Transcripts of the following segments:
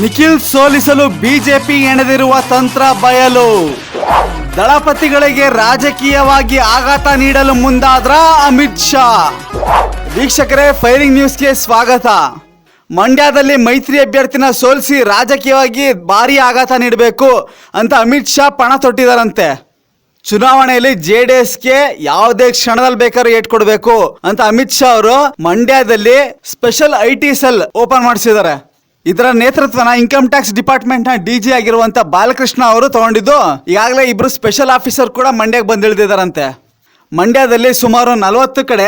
ನಿಖಿಲ್ ಸೋಲಿಸಲು ಬಿಜೆಪಿ ಎಣೆದಿರುವ ತಂತ್ರ ಬಯಲು. ದಳಪತಿಗಳಿಗೆ ರಾಜಕೀಯವಾಗಿ ಆಘಾತ ನೀಡಲು ಮುಂದಾದ್ರ ಅಮಿತ್ ಶಾ. ವೀಕ್ಷಕರೇ, ಫೈರಿಂಗ್ ನ್ಯೂಸ್ಗೆ ಸ್ವಾಗತ. ಮಂಡ್ಯದಲ್ಲಿ ಮೈತ್ರಿ ಅಭ್ಯರ್ಥಿನ ಸೋಲಿಸಿ ರಾಜಕೀಯವಾಗಿ ಭಾರಿ ಆಘಾತ ನೀಡಬೇಕು ಅಂತ ಅಮಿತ್ ಶಾ ಪಣ ತೊಟ್ಟಿದಾರಂತೆ. ಚುನಾವಣೆಯಲ್ಲಿ ಜೆ ಡಿ ಎಸ್ಗೆ ಯಾವುದೇ ಕ್ಷಣದಲ್ಲಿ ಬೇಕಾದ್ರೂ ಏಟ್ ಕೊಡಬೇಕು ಅಂತ ಅಮಿತ್ ಶಾ ಅವರು ಮಂಡ್ಯದಲ್ಲಿ special I T cell open ಮಾಡಿಸಿದ್ದಾರೆ. ಇದರ ನೇತೃತ್ವನ ಇನ್ಕಮ್ ಟ್ಯಾಕ್ಸ್ ಡಿಪಾರ್ಟ್ಮೆಂಟ್ನ ಡಿಜಿ ಆಗಿರುವಂತ ಬಾಲಕೃಷ್ಣ ಅವರು ತಗೊಂಡಿದ್ದು, ಈಗಾಗಲೇ ಇಬ್ರು ಸ್ಪೆಷಲ್ ಆಫೀಸರ್ ಕೂಡ ಮಂಡ್ಯಕ್ಕೆ ಬಂದಿಳಿದಿದ್ದಾರಂತೆ. ಮಂಡ್ಯದಲ್ಲಿ ಸುಮಾರು ನಲವತ್ತು ಕಡೆ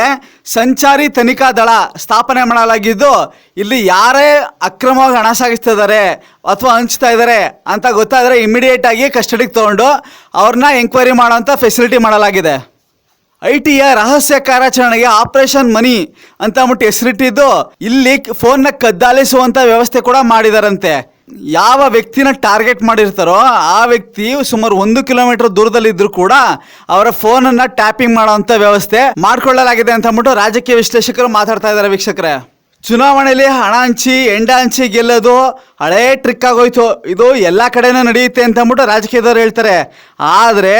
ಸಂಚಾರಿ ತನಿಖಾ ದಳ ಸ್ಥಾಪನೆ ಮಾಡಲಾಗಿದ್ದು, ಇಲ್ಲಿ ಯಾರೇ ಅಕ್ರಮವಾಗಿ ಹಣ ಸಾಗಿಸ್ತಿದ್ದಾರೆ ಅಥವಾ ಹಂಚ್ತಾ ಇದ್ದಾರೆ ಅಂತ ಗೊತ್ತಾದರೆ ಇಮಿಡಿಯೇಟ್ ಆಗಿ ಕಸ್ಟಡಿಗೆ ತಗೊಂಡು ಅವ್ರನ್ನ ಎಂಕ್ವೈರಿ ಮಾಡೋಂಥ ಫೆಸಿಲಿಟಿ ಮಾಡಲಾಗಿದೆ. ಐ ಟಿಯ ರಹಸ್ಯ ಕಾರ್ಯಾಚರಣೆಗೆ ಆಪರೇಷನ್ ಮನಿ ಅಂತ ಅಂದ್ಬಿಟ್ಟು ಹೆಸರಿಟ್ಟಿದ್ದು, ಇಲ್ಲಿ ಫೋನ್ನ ಕದ್ದಾಲಿಸುವಂತ ವ್ಯವಸ್ಥೆ ಕೂಡ ಮಾಡಿದಾರಂತೆ. ಯಾವ ವ್ಯಕ್ತಿನ ಟಾರ್ಗೆಟ್ ಮಾಡಿರ್ತಾರೋ ಆ ವ್ಯಕ್ತಿ ಸುಮಾರು ಒಂದು ಕಿಲೋಮೀಟರ್ ದೂರದಲ್ಲಿದ್ದರೂ ಕೂಡ ಅವರ ಫೋನನ್ನು ಟ್ಯಾಪಿಂಗ್ ಮಾಡುವಂತ ವ್ಯವಸ್ಥೆ ಮಾಡ್ಕೊಳ್ಳಲಾಗಿದೆ ಅಂತ ಅಂದ್ಬಿಟ್ಟು ರಾಜಕೀಯ ವಿಶ್ಲೇಷಕರು ಮಾತಾಡ್ತಾ ಇದ್ದಾರೆ ವೀಕ್ಷಕರೇ. ಚುನಾವಣೆಯಲ್ಲಿ ಹಣ ಹಂಚಿ, ಎಂಡ ಹಂಚಿ ಗೆಲ್ಲೋದು ಹಳೇ ಟ್ರಿಕ್ ಆಗೋಯ್ತು. ಇದು ಎಲ್ಲ ಕಡೆನೂ ನಡೆಯುತ್ತೆ ಅಂತ ಅಂದ್ಬಿಟ್ಟು ರಾಜಕೀಯದವ್ರು ಹೇಳ್ತಾರೆ. ಆದ್ರೆ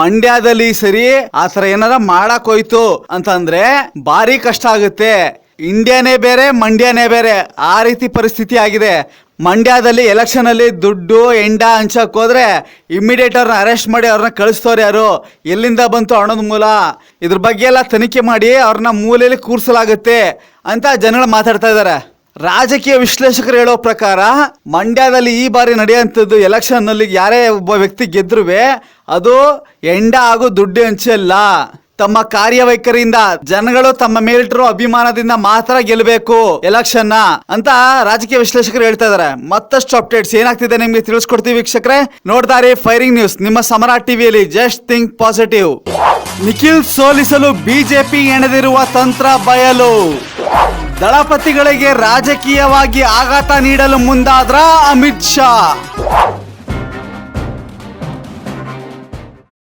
ಮಂಡ್ಯದಲ್ಲಿ ಸರಿ, ಆ ಥರ ಏನಾರ ಮಾಡಕ್ ಹೋಯ್ತು ಅಂತಂದ್ರೆ ಭಾರಿ ಕಷ್ಟ ಆಗುತ್ತೆ. ಇಂಡಿಯಾನೇ ಬೇರೆ, ಮಂಡ್ಯನೇ ಬೇರೆ. ಆ ರೀತಿ ಪರಿಸ್ಥಿತಿ ಆಗಿದೆ. ಮಂಡ್ಯದಲ್ಲಿ ಎಲೆಕ್ಷನ್ ಅಲ್ಲಿ ದುಡ್ಡು, ಎಂಡ ಹಂಚಕ್ ಹೋದ್ರೆ ಇಮಿಡಿಯೇಟ್ ಅವ್ರನ್ನ ಅರೆಸ್ಟ್ ಮಾಡಿ ಅವ್ರನ್ನ ಕಳಿಸ್ತವ್ರು ಯಾರು? ಎಲ್ಲಿಂದ ಬಂತು ಹಣದ ಮೂಲ? ಇದ್ರ ಬಗ್ಗೆ ಎಲ್ಲ ತನಿಖೆ ಮಾಡಿ ಅವ್ರನ್ನ ಮೂಲೆಯಲ್ಲಿ ಕೂರಿಸಲಾಗುತ್ತೆ ಅಂತ ಜನಗಳು ಮಾತಾಡ್ತಾ ಇದ್ದಾರೆ ರಾಜಕೀಯ ವಿಶ್ಲೇಷಕರು ಹೇಳೋ ಪ್ರಕಾರ, ಮಂಡ್ಯದಲ್ಲಿ ಈ ಬಾರಿ ನಡೆಯುವಂಥದ್ದು ಎಲೆಕ್ಷನ್ನಲ್ಲಿ ಯಾರೇ ಒಬ್ಬ ವ್ಯಕ್ತಿ ಗೆದ್ರುವೆ, ಅದು ಎಂಡ ಹಾಗೂ ದುಡ್ಡು ಹಂಚಲ್ಲ. ತಮ್ಮ ಕಾರ್ಯವೈಖರಿಯಿಂದ ಜನಗಳು ತಮ್ಮ ಮೇಲಿಟ್ಟಿರೋ ಅಭಿಮಾನದಿಂದ ಮಾತ್ರ ಗೆಲ್ಲಬೇಕು ಎಲೆಕ್ಷನ್ನ ಅಂತ ರಾಜಕೀಯ ವಿಶ್ಲೇಷಕರು ಹೇಳ್ತಾ ಇದಾರೆ ಮತ್ತಷ್ಟು ಅಪ್ಡೇಟ್ಸ್ ಏನಾಗ್ತಿದೆ ನಿಮ್ಗೆ ತಿಳಿಸ್ಕೊಡ್ತೀವಿ ವೀಕ್ಷಕರೇ. ನೋಡ್ತಾರೆ ಫೈರಿಂಗ್ ನ್ಯೂಸ್. ನಿಮ್ಮ ಸಮರ ಟಿವಿಯಲ್ಲಿ ಜಸ್ಟ್ ಥಿಂಕ್ ಪಾಸಿಟಿವ್. ನಿಖಿಲ್ ಸೋಲಿಸಲು ಬಿಜೆಪಿ ಎಣೆದಿರುವ ತಂತ್ರ ಬಯಲು. ದಳಪತಿಗಳಿಗೆ ರಾಜಕೀಯವಾಗಿ ಆಘಾತ ನೀಡಲು ಮುಂದಾದ್ರ ಅಮಿತ್ ಶಾ.